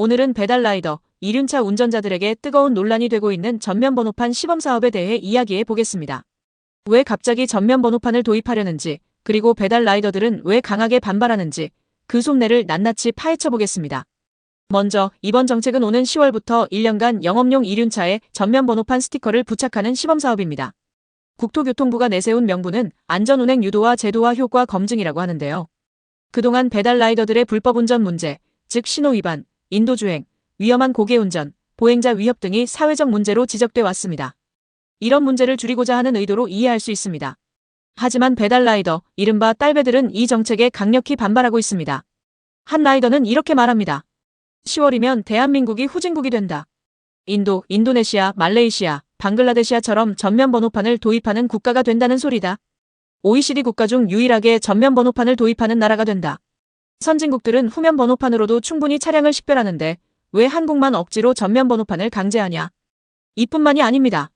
오늘은 배달라이더, 이륜차 운전자들에게 뜨거운 논란이 되고 있는 전면번호판 시범 사업에 대해 이야기해 보겠습니다. 왜 갑자기 전면번호판을 도입하려는지, 그리고 배달라이더들은 왜 강하게 반발하는지, 그 속내를 낱낱이 파헤쳐 보겠습니다. 먼저 이번 정책은 오는 10월부터 1년간 영업용 이륜차에 전면번호판 스티커를 부착하는 시범 사업입니다. 국토교통부가 내세운 명분은 안전운행 유도와 제도화 효과 검증이라고 하는데요. 그동안 배달라이더들의 불법 운전 문제, 즉 신호 위반, 인도주행, 위험한 고개운전, 보행자 위협 등이 사회적 문제로 지적돼 왔습니다. 이런 문제를 줄이고자 하는 의도로 이해할 수 있습니다. 하지만 배달 라이더, 이른바 딸배들은 이 정책에 강력히 반발하고 있습니다. 한 라이더는 이렇게 말합니다. 10월이면 대한민국이 후진국이 된다. 인도, 인도네시아, 말레이시아, 방글라데시아처럼 전면 번호판을 도입하는 국가가 된다는 소리다. OECD 국가 중 유일하게 전면 번호판을 도입하는 나라가 된다. 선진국들은 후면 번호판으로도 충분히 차량을 식별하는데 왜 한국만 억지로 전면 번호판을 강제하냐? 이뿐만이 아닙니다.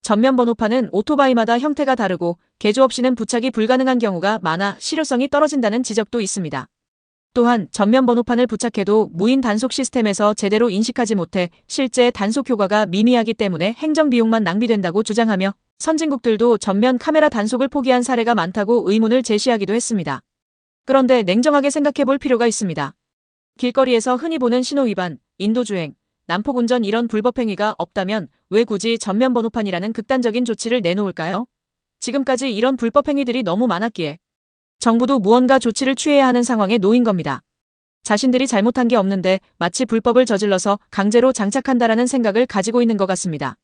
전면 번호판은 오토바이마다 형태가 다르고 개조 없이는 부착이 불가능한 경우가 많아 실효성이 떨어진다는 지적도 있습니다. 또한 전면 번호판을 부착해도 무인 단속 시스템에서 제대로 인식하지 못해 실제 단속 효과가 미미하기 때문에 행정 비용만 낭비된다고 주장하며 선진국들도 전면 카메라 단속을 포기한 사례가 많다고 의문을 제시하기도 했습니다. 그런데 냉정하게 생각해 볼 필요가 있습니다. 길거리에서 흔히 보는 신호 위반, 인도주행, 난폭운전 이런 불법 행위가 없다면 왜 굳이 전면 번호판이라는 극단적인 조치를 내놓을까요? 지금까지 이런 불법 행위들이 너무 많았기에 정부도 무언가 조치를 취해야 하는 상황에 놓인 겁니다. 자신들이 잘못한 게 없는데 마치 불법을 저질러서 강제로 장착한다라는 생각을 가지고 있는 것 같습니다.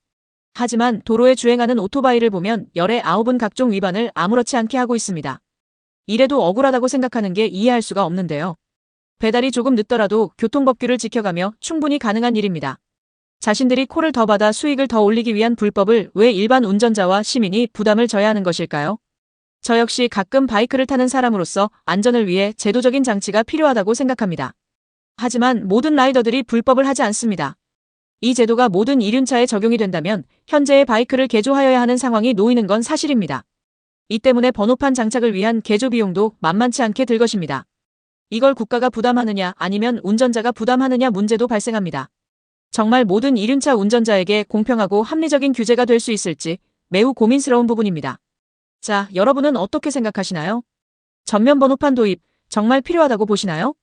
하지만 도로에 주행하는 오토바이를 보면 열의 아홉은 각종 위반을 아무렇지 않게 하고 있습니다. 이래도 억울하다고 생각하는 게 이해할 수가 없는데요. 배달이 조금 늦더라도 교통법규를 지켜가며 충분히 가능한 일입니다. 자신들이 코를 더 받아 수익을 더 올리기 위한 불법을 왜 일반 운전자와 시민이 부담을 져야 하는 것일까요? 저 역시 가끔 바이크를 타는 사람으로서 안전을 위해 제도적인 장치가 필요하다고 생각합니다. 하지만 모든 라이더들이 불법을 하지 않습니다. 이 제도가 모든 이륜차에 적용이 된다면 현재의 바이크를 개조하여야 하는 상황이 놓이는 건 사실입니다. 이 때문에 번호판 장착을 위한 개조 비용도 만만치 않게 들 것입니다. 이걸 국가가 부담하느냐 아니면 운전자가 부담하느냐 문제도 발생합니다. 정말 모든 이륜차 운전자에게 공평하고 합리적인 규제가 될 수 있을지 매우 고민스러운 부분입니다. 자, 여러분은 어떻게 생각하시나요? 전면 번호판 도입 정말 필요하다고 보시나요?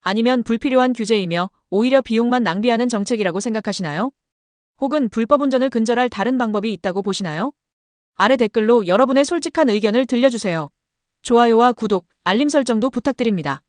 아니면 불필요한 규제이며 오히려 비용만 낭비하는 정책이라고 생각하시나요? 혹은 불법 운전을 근절할 다른 방법이 있다고 보시나요? 아래 댓글로 여러분의 솔직한 의견을 들려주세요. 좋아요와 구독, 알림 설정도 부탁드립니다.